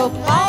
Look.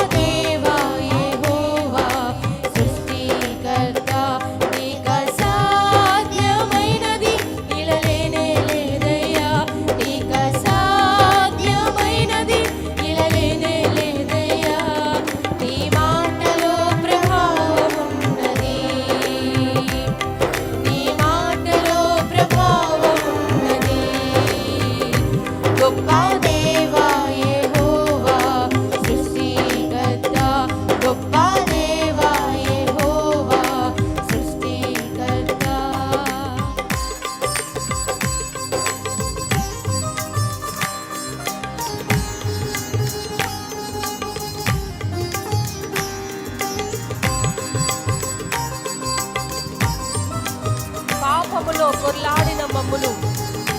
పొర్లాడిన మమ్ములు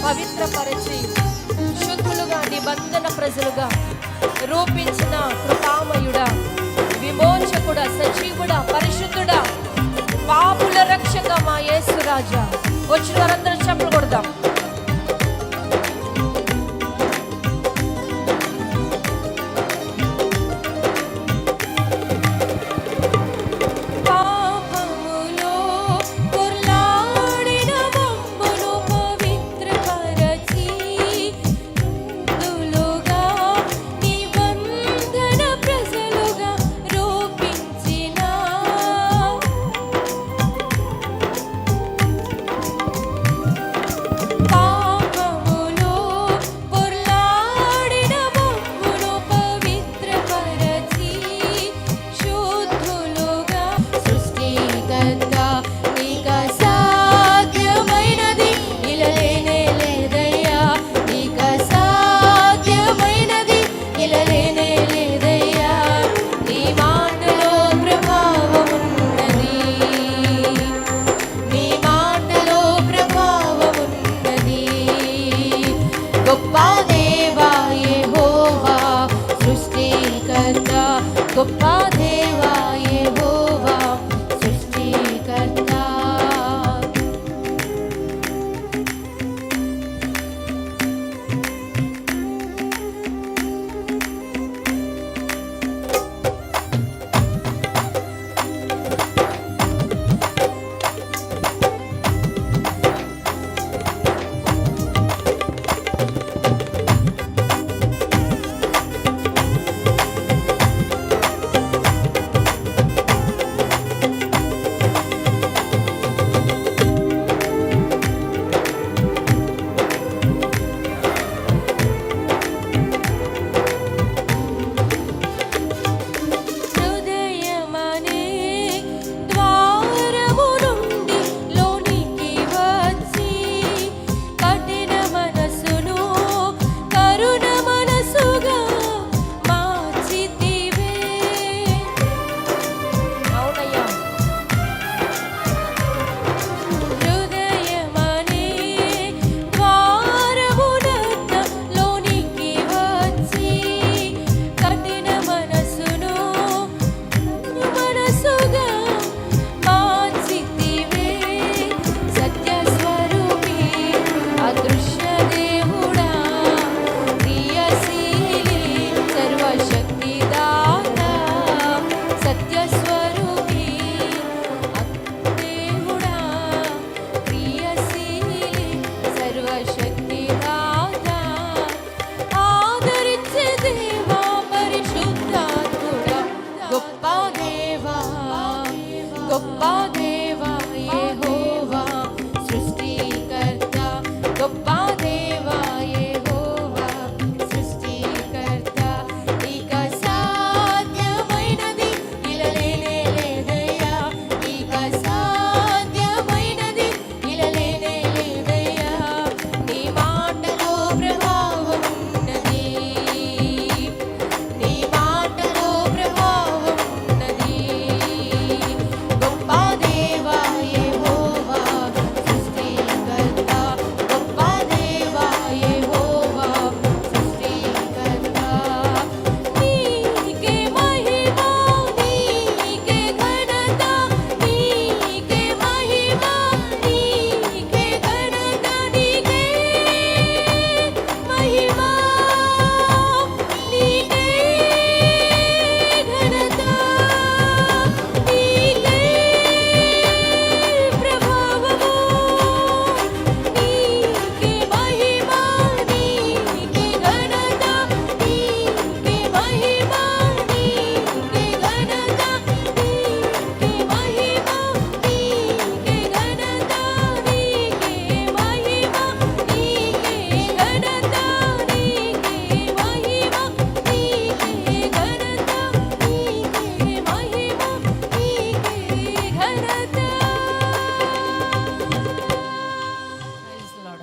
పవిత్రపరచి శుద్ధులుగా నిబంధన ప్రజలుగా రూపించిన కృపామయుడా విమోచకుడ సజీవుడ పరిశుద్ధుడ పాపుల రక్షక మా యేసురాజా వచ్చిన వారందరూ చెప్పులు కొడదాం.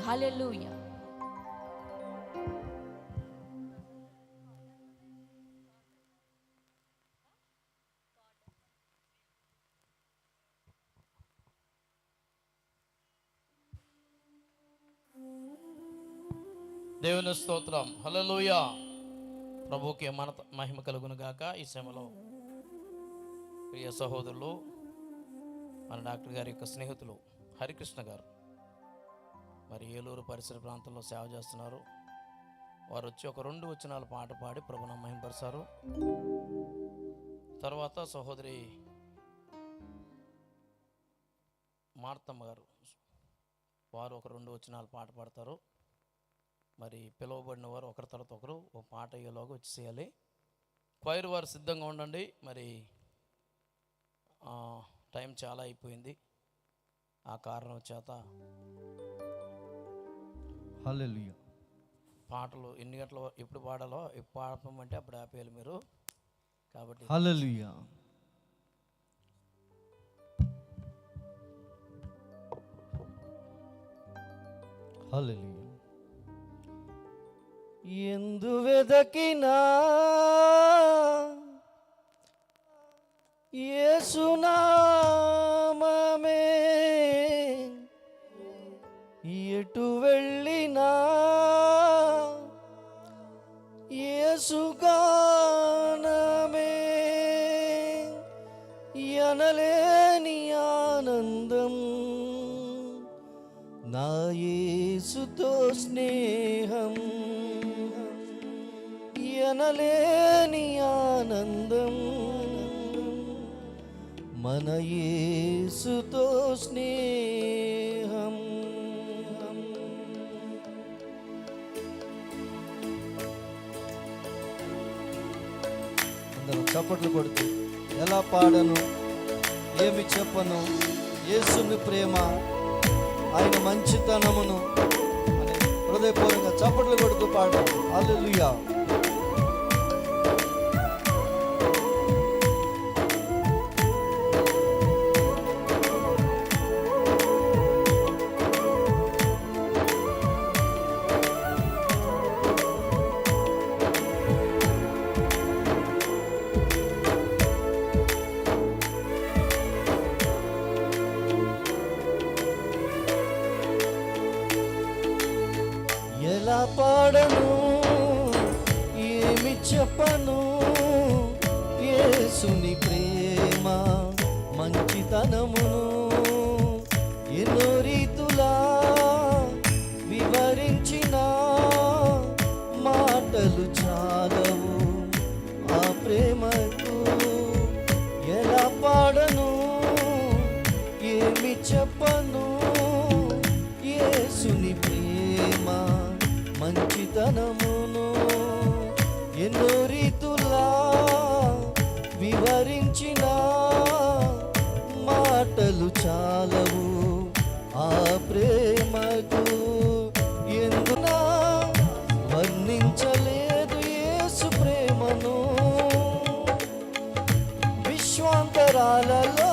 హలెలూయ దేవుని స్తోత్రం. హలలోయ ప్రభుకి మన మహిమ కలుగును గాక ఈ శ్రమలో. ప్రియ సహోదరులు మన డాక్టర్ గారి యొక్క స్నేహితులు హరికృష్ణ గారు. మరి ఏలూరు పరిసర ప్రాంతంలో సేవ చేస్తున్నారు. వారు వచ్చి ఒక రెండు వచనాలు పాట పాడి ప్రభున మహిమపరిచారు తర్వాత సహోదరి మార్తమ్మ గారు వారు ఒక రెండు వచనాలు పాట పాడతారు. మరి పిలువబడిన వారు ఒకరి తర్వాత ఒకరు ఒక పాట అయ్యేలోగా వచ్చేసేయాలి క్వైర్ వారు సిద్ధంగా ఉండండి. మరి టైం చాలా అయిపోయింది. ఆ కారణం చేత హల్లెలూయా పాటలు ఎన్ని గంటలు ఎప్పుడు పాడాలో ఎప్పుడు పాడమంటే అప్పుడు ఆపేయాలి మీరు. కాబట్టి హల్లెలూయా హల్లెలూయా ఎందు వెదకినా యేసునామమే ఎటు వెళ్ళినా ఏసుగానమే ఎనలేని ఆనందం నా యేసుతో స్నేహం. ఎనలేని ఆనందం మన యేసుతో స్నేహం. అందరం చప్పట్లు కొడుతూ ఎలా పాడను? ఏమి చెప్పను? యేసుని ప్రేమ ఆయన మంచితనమును. అని హృదయపూర్వకంగా చప్పట్లు కొడుతూ పాడాలి అల్లు పాడను ఏమి చెప్పను. యేసుని ప్రేమ మంచితనమును మంచితనమును ఎన్నో రీతులా వివరించిన మాటలు చాలవు. ఆ ప్రేమకు ఎందునా వర్ణించలేదు యేసు ప్రేమను. విశ్వాంతరాలలో